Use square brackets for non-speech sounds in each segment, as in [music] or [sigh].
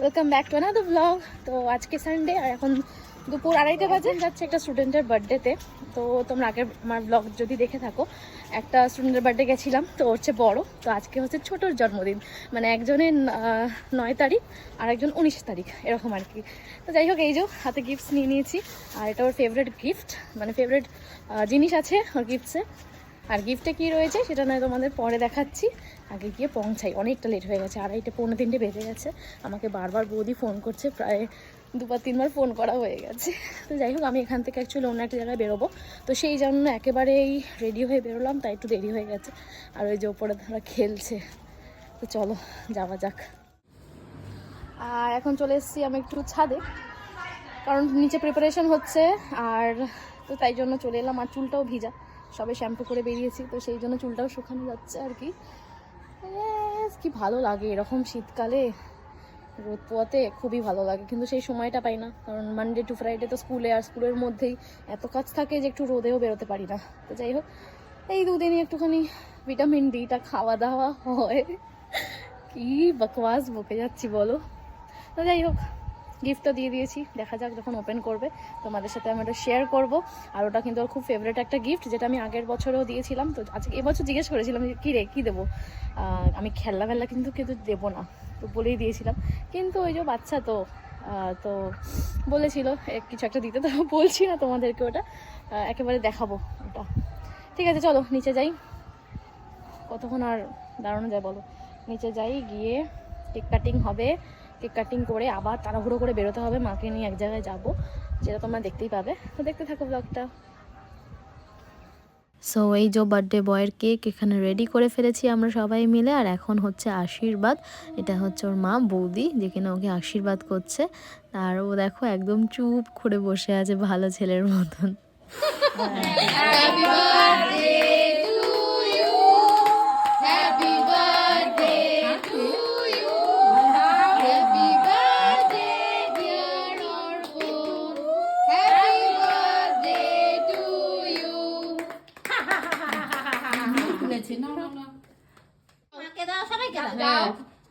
Welcome back to another blog তো আজকে Sunday আর এখন দুপুর আড়াইটা বাজে। যাচ্ছে একটা স্টুডেন্টের বার্থডেতে তো। তোমরা আগের আমার ব্লগ যদি দেখে থাকো, একটা স্টুডেন্টের বার্থডে গেছিলাম, তো হচ্ছে বড়। তো আজকে হচ্ছে ছোটোর জন্মদিন। মানে একজনের নয় তারিখ, আর একজন উনিশ তারিখ, এরকম আর কি। তো যাই হোক, এই যে হাতে গিফটস নিয়ে নিয়েছি। আর এটা ওর ফেভারিট গিফট মানে ফেভারিট জিনিস আছে ওর গিফটসে আর গিফটে কি রয়েছে সেটা নয় তোমাদের পরে দেখাচ্ছি। আগে গিয়ে পৌঁছাই, অনেকটা লেট হয়ে গেছে, আড়াইটে পৌনে তিনটে বেজে গেছে। আমাকে বারবার বৌদি ফোন করছে, প্রায় দুবার, তিনবার ফোন করা হয়ে গেছে। তো যাই হোক, আমি এখান থেকে অ্যাকচুয়ালি অন্য একটা জায়গায় বেরোবো। তো সেই জন্য একেবারেই রেডি হয়ে বেরোলাম, তাই একটু দেরি হয়ে গেছে। আর ওই যে ওপরে ধরা খেলছে। তো চলো, যাওয়া যাক। আর এখন চলে এসেছি আমি একটু ছাদে, কারণ নিচে প্রিপারেশন হচ্ছে, আর তো তাই জন্য চলে এলাম, আর চুলটাও ভিজা। সবে শ্যাম্পু করে বেরিয়েছি, তো সেই জন্য চুলটাও শুকানো যাচ্ছে আর কি। কি ভালো লাগে এরকম শীতকালে। রোদ পোয়াতে খুবই ভালো লাগে, কিন্তু সেই সময়টা পাই না, কারণ মানডে টু ফ্রাইডে তো স্কুলে আর স্কুলের মধ্যেই এত কাজ থাকে যে একটু রোদেও বেরোতে পারি না। তো যাই হোক, এই দুদিনই একটুখানি ভিটামিন ডিটা খাওয়া দাওয়া হয়। কি বকওয়াস বকে যাচ্ছি বলো। তো যাই হোক গিফটটা দিয়ে দিয়েছি। দেখা যাক যখন ওপেন করবে। তোমাদের সাথে আমি ওটা শেয়ার করব। আর ওটা কিন্তু ওর খুব ফেভারিট একটা গিফট যেটা আমি আগের বছরেও দিয়েছিলাম। তো আজকে এবছর জিজ্ঞেস করেছিলাম যে, কী রে, কী দেবো? আমি খেলনা ফেলনা কিন্তু কিন্তু দেবো না। তো বলেই দিয়েছিলাম। কিন্তু ওই যে বাচ্চা তো তো বলেছিল কিছু একটা দিতে তো [laughs] বলছি না তোমাদেরকে ওটা। একেবারে দেখাবো ওটা। ঠিক আছে, চলো নিচে যাই। কতক্ষণ আর দাঁড়ানো যায় বলো? নিচে যাই, গিয়ে কেক কাটিং হবে। কেক কাটিং করে আবার তাড়াহুড়ো করে বেরোতে হবে মাকে নিয়ে এক জায়গায় যাব। যেটা তোমরা দেখতেই পাবে। তো দেখতে থাকো ব্লগটা সো এই যে বার্থডে বয়ের কেক এখানে রেডি করে ফেলেছি আমরা সবাই মিলে। আর এখন হচ্ছে আশীর্বাদ। এটা হচ্ছে ওর মা বৌদি যে কিনা ওকে আশীর্বাদ করছে। আর ও দেখো একদম চুপ করে বসে আছে ভালো ছেলের মতন।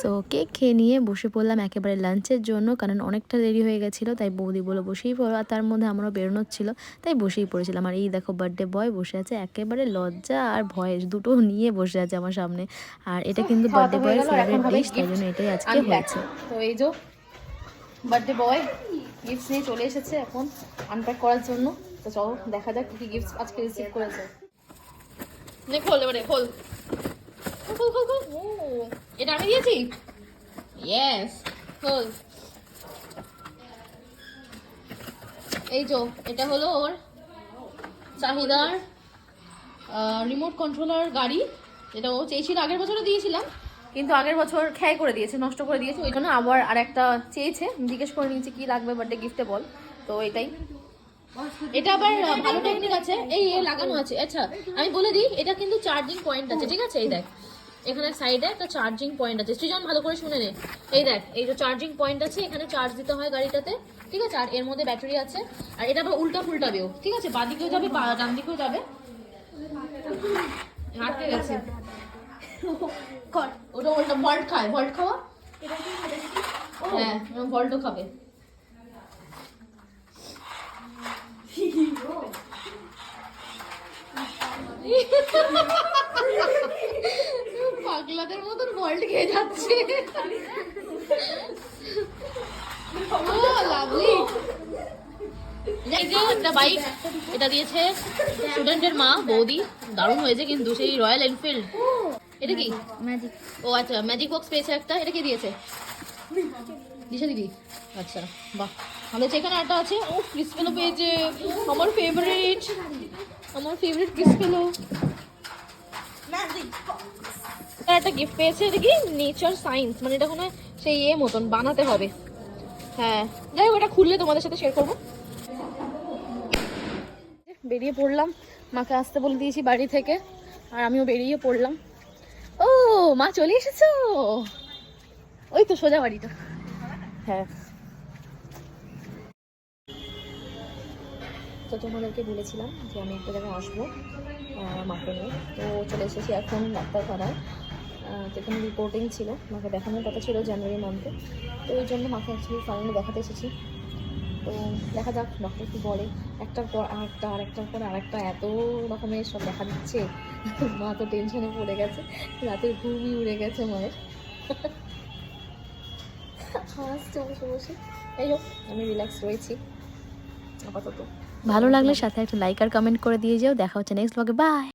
সো কেক খেয়ে নিয়ে বসে পড়লাম একেবারে লাঞ্চের জন্য কারণ অনেকটা দেরি হয়ে গেছিল তাই বৌদি বলে বসেই পড়ো আর তার মধ্যে আমারও বেরোনোর ছিল তাই বসেই পড়েছিলাম আর এই দেখো বার্থডে বয় বসে আছে একেবারে লজ্জা আর ভয় দুটো নিয়ে বসে আছে আমার সামনে আর এটা কিন্তু বার্থডে হয়ে বয়ের ফেভারিট ডিশ তাই জন্য এটাই আজকে হয়েছে তো এই যে বার্থডে বয় গিফটস নিয়ে চলে এসেছে এখন আনপ্যাক করার জন্য তো চলো দেখা যাক কি কি গিফটস আজকে রিসিভ করেছে খোল এবারে খোল খোল খোল খোল ও এটা আমি দিয়েছি? ইয়েস এই যে এটা হলো ওর চাহিদার রিমোট কন্ট্রোলার গাড়ি। এটা ও চেয়েছিল, আগের বছরও দিয়েছিলাম, কিন্তু আগের বছর খেয়াই করে দিয়েছে, নষ্ট করে দিয়েছে। ওই জন্য আবার আর একটা চেয়েছে। জিজ্ঞেস করে নিয়েছে, কি লাগবে বার্থডে গিফটে বল? তো এটাই। এটা আবার ভালো টেকনিক আছে। এই লাগানো আছে। আচ্ছা আমি বলে দিই, এটা কিন্তু চার্জিং পয়েন্ট আছে, ঠিক আছে? এই দেখ। এখানে সাইডে একটা চার্জিং পয়েন্ট আছে। সৃজন ভালো করে শুনে নে। এই দেখ এই যে চার্জিং পয়েন্ট আছে এখানে চার্জ দিতে হয় গাড়িটাতে ঠিক আছে? আর এর মধ্যে ব্যাটারি আছে। আর এটা আবার উল্টা ফুলটাবেও ঠিক আছে? বাদিকেও যাবে বা- ডান দিকেও যাবে। আটকে গেছে। ওটা ওটা ভল্ট খায়। ভল্ট খাওয়া? হ্যাঁ ভল্টও খাবে। [laughs] পাগলাদের মতন ভল্ট খেয়ে যাচ্ছে। ও লাভলি এই যে একটা বাইক এটা দিয়েছে স্টুডেন্টের মা বৌদি। দারুণ হয়েছে কিন্তু সেই রয়্যাল এনফিল্ড এটা কি? ম্যাজিক ও আচ্ছা ম্যাজিক বক্স পেয়েছে একটা। এটা কে দিয়েছে? দিশা দিদি। আচ্ছা বাহ। একটা আছে ও ক্রিসপেলো পেয়েছে। আমার ফেভারিট আমার ফেভারিট ক্রিসপেলো একটা গিফট পেয়েছে, এটা কি? নেচার সায়েন্স মানে এটা কোনো সেই ইয়ে মতন, বানাতে হবে। হ্যাঁ যাই হোক, এটা খুললে তোমাদের সাথে শেয়ার করব। বেরিয়ে পড়লাম, মাকে আসতে বলে দিয়েছি বাড়ি থেকে, আর আমিও বেরিয়ে পড়লাম। ও, মা চলে এসেছ? ওই তো সোজা বাড়িটা। হ্যাঁ। তো তোমাদেরকে বলেছিলাম যে আমি একটা জায়গায় আসব মাকে নিয়ে। তো চলে এসেছি এখন ডাক্তারখানায়। এখানে রিপোর্টিং ছিল, মাকে দেখানোর কথা ছিল জানুয়ারি মান্থে তো ওই জন্য মাকে অ্যাকচুয়ালি ফাইনালি দেখাতে এসেছি। তো দেখা যাক ডক্টর কি বলে। একটার পর আরেকটা, আরেকটার পর আরেকটা, এত রকমের সব দেখা দিচ্ছে। মা তো টেনশনে পড়ে গেছে। রাতের ঘুমই উড়ে গেছে মায়ের। হাসছে বসে বসে এই হোক, আমি রিল্যাক্স রয়েছি। আপাতত। ভালো লাগলে সাথে একটা লাইক আর কমেন্ট করে দিয়ে যাও। দেখা হচ্ছে নেক্সট ব্লগে বাই